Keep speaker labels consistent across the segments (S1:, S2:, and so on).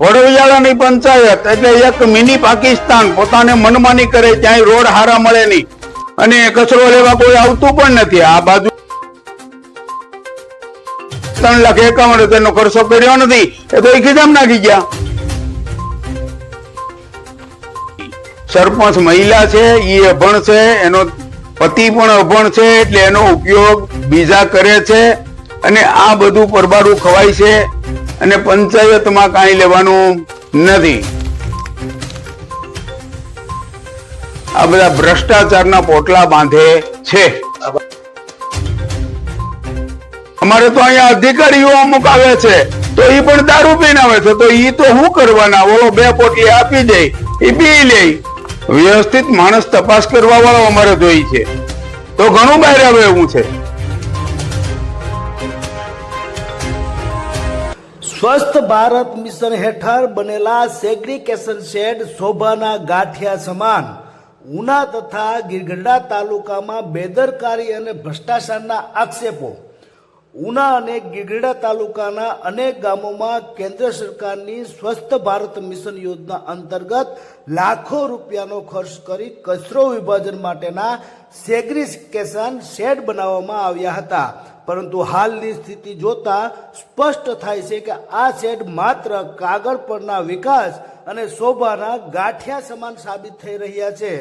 S1: વડોદરાની પંચાયત એટલે એક મિની પાકિસ્તાન પોતાને મનમાની કરે ક્યાંય રોડ હારા મળે નહીં. અને કચરો લેવા કોઈ આવતું પણ નથી. આ બાજુ ત્રણ લાખ એકાવન હજારનો ખર્ચો કર્યો નથી. એ તો એ ખીજામ નાખી ગયા. સરપંચ મહિલા છે એ અભણ છે, એનો પતિ પણ અભણ છે, એટલે એનો ઉપયોગ બીજા કરે છે. અને આ બધું પરબારું ખવાય છે. અને પંચાયતમાં કાંઈ લેવાનું નથી. આ બધા ભ્રષ્ટાચારના પોટલા બાંધે છે. અમારે તો અહીંયા અધિકારીઓ અમુક આવે છે, તો એ પણ દારૂ પીને આવે છે, તો એ તો શું કરવાના? ઓલો બે પોટલી આપી દે એ પી લે. વ્યવસ્થિત માણસ તપાસ કરવા વાળો અમારે જોઈ છે. તો ઘણું બહાર આવે એવું છે.
S2: સ્વસ્થ ભારત મિશન હેઠળ બનેલા સેગ્રીકેશન શેડ શોભાના ગાંઠિયા સમાન ઉના તથા ગીરગઢડા તાલુકામાં બેદરકારી અને ભ્રષ્ટાચારના આક્ષેપો. ઉના અને ગીરગઢડા તાલુકાના અનેક ગામોમાં કેન્દ્ર સરકારની સ્વસ્થ ભારત મિશન યોજના અંતર્ગત લાખો રૂપિયાનો ખર્ચ કરી કચરો વિભાજન માટેના સેગ્રીકેશન શેડ બનાવવામાં આવ્યા હતા. પરંતુ હાલની સ્થિતિ જોતા સ્પષ્ટ થાય છે કે આ શેડ માત્ર કાગળ પરના વિકાસ અને શોભાના ગાંઠિયા સમાન સાબિત થઈ રહ્યા છે.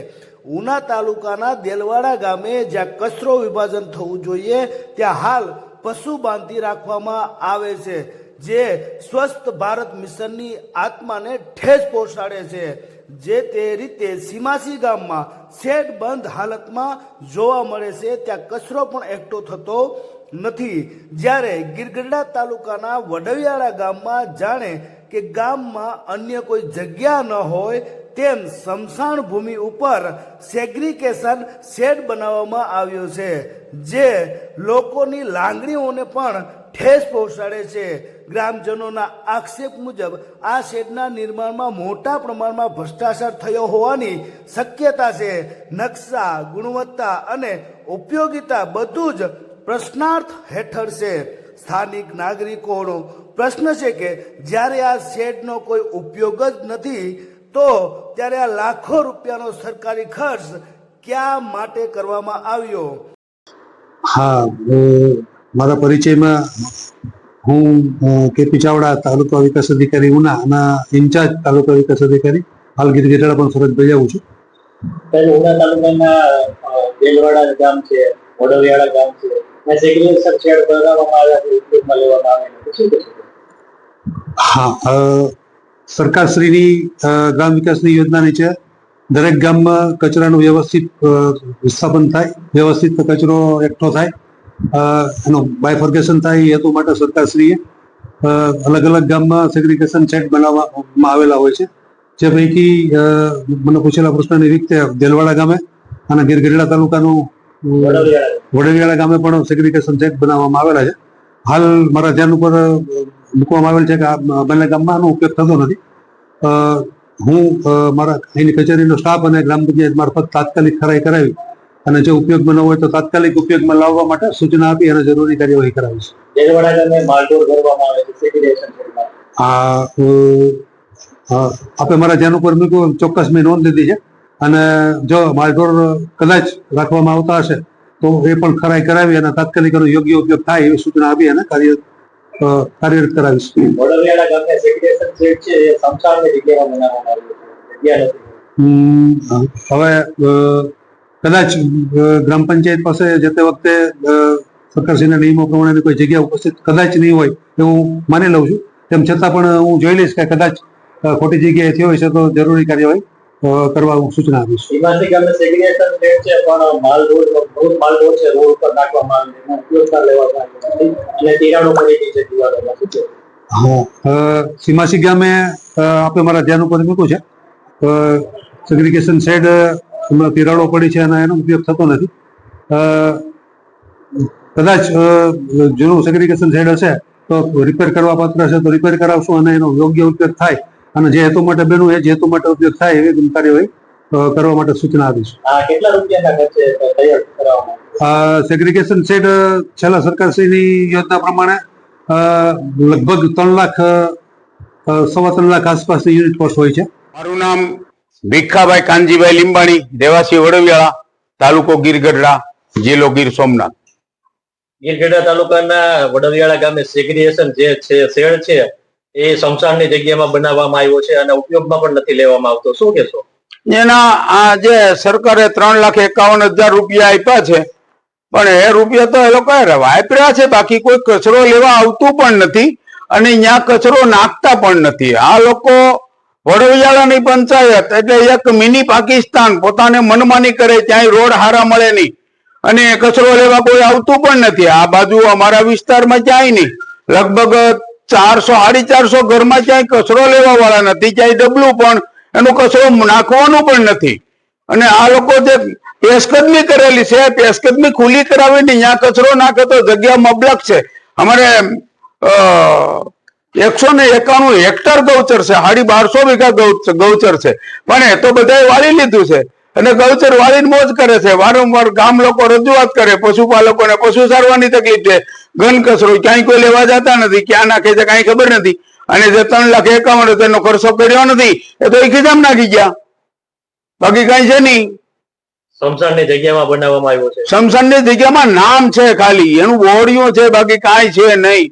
S2: ઉના તાલુકાના દેલવાડા ગામે જ્યાં કચરો વિભાજન થવું જોઈએ, ત્યાં હાલ પશુ બાંધી રાખવામાં આવે છે, જે સ્વસ્થ ભારત મિશનની આત્માને ઠેસ પહોંચાડે છે. જે તે રીતે સીમાસી ગામમાં શેડ બંધ હાલતમાં જોવા મળે છે, ત્યાં કચરો પણ એકઠો થતો નથી. જ્યારે ગીરગઢડા તાલુકાના વડવિયાળા ગામમાં જાણે કે ગામમાં અન્ય કોઈ જગ્યા ન હોય, તેમ સ્મશાન ભૂમિ ઉપર સેગ્રીકેશન શેડ બનાવવામાં આવ્યો છે, જે લોકોની લાગણીઓને પણ ઠેસ પહોંચાડે છે. ગ્રામજનોના આક્ષેપ મુજબ, આ શેડના નિર્માણમાં મોટા પ્રમાણમાં ભ્રષ્ટાચાર થયો હોવાની શક્યતા છે. નકશા, ગુણવત્તા અને ઉપયોગિતા બધું જ પ્રશ્નાર્થ હેઠળ છે. સ્થાનિક નાગરિકોનો પ્રશ્ન છે કે જ્યારે આ શેડનો કોઈ ઉપયોગ જ નથી તો ત્યારે આ લાખો રૂપિયાનો સરકારી ખર્ચ ક્યાં માટે કરવામાં આવ્યો?
S3: હા મારા પરિચયમાં હું કેપી ચાવડા તાલુકા વિકાસ અધિકારી ઉના અને ઇન્ચાર્જ તાલુકા વિકાસ અધિકારી હાલ ગીરગઢડા પણ ફરજ બજાવું છું.
S4: ત્યારે ઉના તાલુકાના અ, બેલવાડા ગામ છે વડોવિયાળા ગામ છે. છે છે
S3: હા સરકારશ્રીની ગ્રામ વિકાસની યોજના નીચે દરેક ગામમાં કચરાનું વ્યવસ્થિત વિસ્થાપન થાય, વ્યવસ્થિત કચરો એકઠો થાય એનો બાયફર્ગેશન થાય હેતુ માટે સરકારશ્રીએ અલગ અલગ ગામમાં સેગ્રિગેશન સેટ બનાવવામાં આવેલા હોય છે. જે પૈકી મને પૂછેલા પ્રશ્નની રીતે દેલવાડા ગામે અને ગીરગઢડા તાલુકાનું અ, ગામે પણ સેગ્રીગેશન ચેક બનાવવામાં આવેલા છે. હાલ મારા ધ્યાન ઉપર મૂકવામાં આવેલ છે કે આ બંને ગામમાં આનો ઉપયોગ થતો નથી. હું મારા અહીંની કચેરીનો સ્ટાફ અને ગ્રામ પંચાયત મારફત તાત્કાલિક ખરાઈ કરાવી અને જો ઉપયોગમાં ન હોય તો તાત્કાલિક ઉપયોગમાં લાવવા માટે સૂચના આપી અને જરૂરી કાર્યવાહી
S4: આવે છે
S3: આ અ, અ, આપે મારા ધ્યાન ઉપર મૂક્યું ચોક્કસ મેં નોંધ લીધી છે. અને જો માલઢોર કદાચ રાખવામાં આવતા હશે તો એ પણ ખરાઈ કરાવી અને તાત્કાલિક એનો યોગ્ય ઉપયોગ થાય એવી સૂચના આપી અને કાર્ય કાર્યરત કરાવીશ.
S4: છે છે
S3: હવે કદાચ ગ્રામ પંચાયત પાસે જે તે વખતે સરકારશ્રીના નિયમો પ્રમાણેની કોઈ જગ્યા ઉપસ્થિત કદાચ નહીં હોય એવું માની લઉં છું. તેમ છતાં પણ હું જોઈ લઈશ કે કદાચ ખોટી જગ્યાએ થયો હશે તો જરૂરી કાર્યવાહી કરવા હું સૂચના આપીશ.
S4: સીમાસી ગામે સેગ્રીગેશન શેડ છે પણ માલ રોડ બહુ માલ રોડ છે રોડ ઉપર નાખવામાં આવે છે. એનો ઉપયોગમાં લેવામાં અને તિરાડો પડી ગઈ છે દિવાલોમાં
S3: હા સીમાસી ગામે આપણે મારા ધ્યાન ઉપર મૂક્યું છે. સેગ્રીગેશન શેડ હમણાં તિરાડો પડી છે અને એનો ઉપયોગ થતો નથી. કદાચ જૂનું સેગ્રીગેશન શેડ હશે તો રિપેર કરવા પાત્ર હશે તો રિપેર કરાવશું અને એનો યોગ્ય ઉપયોગ થાય. અને જે હેતુ માટે બન્યું એ જે હેતુ માટે ઉપયોગ થાય એવી કાર્યવાહી હોય કરવા માટે સૂચના આપીશ
S4: આ કેટલા રૂપિયાના ખર્ચે તૈયાર કરાવવામાં આવ્યું?
S3: સેગ્રીગેશન શેડ છેલ્લા સરકારશ્રીની યોજના પ્રમાણે લગભગ ત્રણ લાખ સવા ત્રણ લાખ આસપાસની યુનિટ કોસ્ટ હોય છે.
S2: મારું નામ ભીખાભાઈ કાનજીભાઈ લીંબાણી દેવાસી વડવિયાળા તાલુકો ગીરગઢડા જિલ્લો ગીર સોમનાથ.
S4: ગીરગઢડા તાલુકાના વડવિયાળા ગામે સેગ્રીએશન જે છે શેડ છે એ સમસાનની જગ્યામાં બનાવવામાં આવ્યો છે અને ઉપયોગમાં પણ નથી લેવામાં આવતો. શું કહેશો?
S2: એના આ જે સરકારે ત્રણ લાખ એકાવન હજાર રૂપિયા આપ્યા છે, પણ એ રૂપિયા તો એ લોકો વાપર્યા છે, બાકી કોઈ કચરો લેવા આવતું પણ નથી અને ત્યાં કચરો નાખતા પણ નથી. આ લોકો વડવિયાળાની પંચાયત એટલે એક મિની પાકિસ્તાન પોતાને મનમાની કરે ત્યાં રોડ હારા મળે નહીં અને કચરો લેવા કોઈ આવતું પણ નથી. આ બાજુ અમારા વિસ્તારમાં ક્યાંય નહીં. લગભગ ચારસો, સાડી ચારસો ઘરમાં ક્યાંય કચરો લેવા વાળા નથી, ક્યાંય ડબલું પણ, એનો કચરો નાખવાનું પણ નથી. અને આ લોકો જે પેશકદમી કરેલી છે, પેશકદમી ખુલ્લી કરાવીને ત્યાં કચરો નાખે તો જગ્યા મબલક છે. અમારે એકસો ને એકાણું હેક્ટર ગૌચર છે સાડી બારસો વીઘા ગૌચર છે. પણ એ તો બધાએ વાળી લીધું છે. અને ગૌચર વાળીને મોજ કરે છે. વારંવાર ગામ લોકો રજૂઆત કરે પશુપાલકોને પશુ સારવાની તકલીફ છે. ઘન કચરો ક્યાંય કોઈ લેવા જતા નથી ક્યાં નાખે છે કાંઈ ખબર નથી. અને જે ત્રણ લાખ એકાવન હતો એનો ખર્ચો કર્યો નથી એ તો એ ખિજામ નાખી ગયા. બાકી કઈ છે નહીં.
S4: સમસાનની જગ્યામાં બનાવવામાં આવ્યો છે.
S2: શમશાનની જગ્યામાં નામ છે ખાલી એનું ઓળિયું છે બાકી કાંઈ છે નહીં.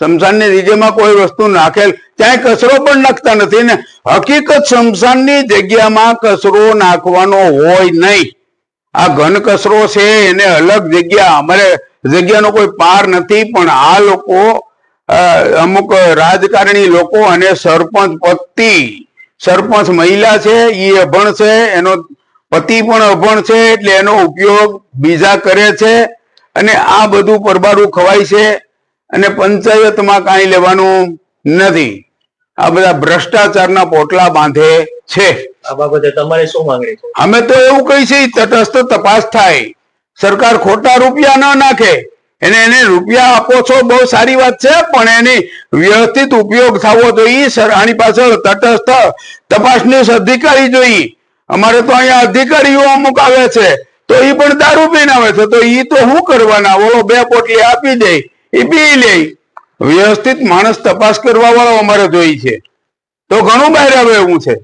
S2: શમશાનની જગ્યામાં કોઈ વસ્તુ નાખેલ ક્યાંય કચરો પણ નાખતા નથી ને હકીકત શમશાનની જગ્યામાં કચરો નાખવાનો હોય નહીં. આ ઘન કચરો છે, એને અલગ જગ્યા, અમારે જગ્યાનો કોઈ પાર નથી, પણ આ લોકો અમુક રાજકારણી લોકો અને સરપંચ, પતિ, સરપંચ મહિલા છે એ અભણ છે, એનો પતિ પણ અભણ છે, એટલે એનો ઉપયોગ બીજા કરે છે, અને આ બધું પરબારું ખવાય છે, અને પંચાયતમાં કાંઈ લેવાનું નથી. આ બધા ભ્રષ્ટાચારના પોટલા બાંધે છે.
S4: આ બાબતે તમારી શું માંગણી છે?
S2: અમે તો એવું કહી છે તટસ્થ તપાસ થાય. સરકાર ખોટા રૂપિયા ન નાખે. એને એને રૂપિયા આપો છો બહુ સારી વાત છે પણ એની વ્યવસ્થિત ઉપયોગ થવો જોઈએ. સર આની પાછળ તટસ્થ તપાસનીશ અધિકારી જોઈએ. અમારે તો અહીંયા અધિકારીઓ અમુક આવે છે તો એ પણ દારૂ પીને આવે છે. તો એ તો શું કરવાના? ઓલો બે પોટલી આપી દે એ પી લે. વ્યવસ્થિત માણસ તપાસ કરવા વાળો અમારે જોઈએ છે. તો ઘણું બહાર આવે એવું છે.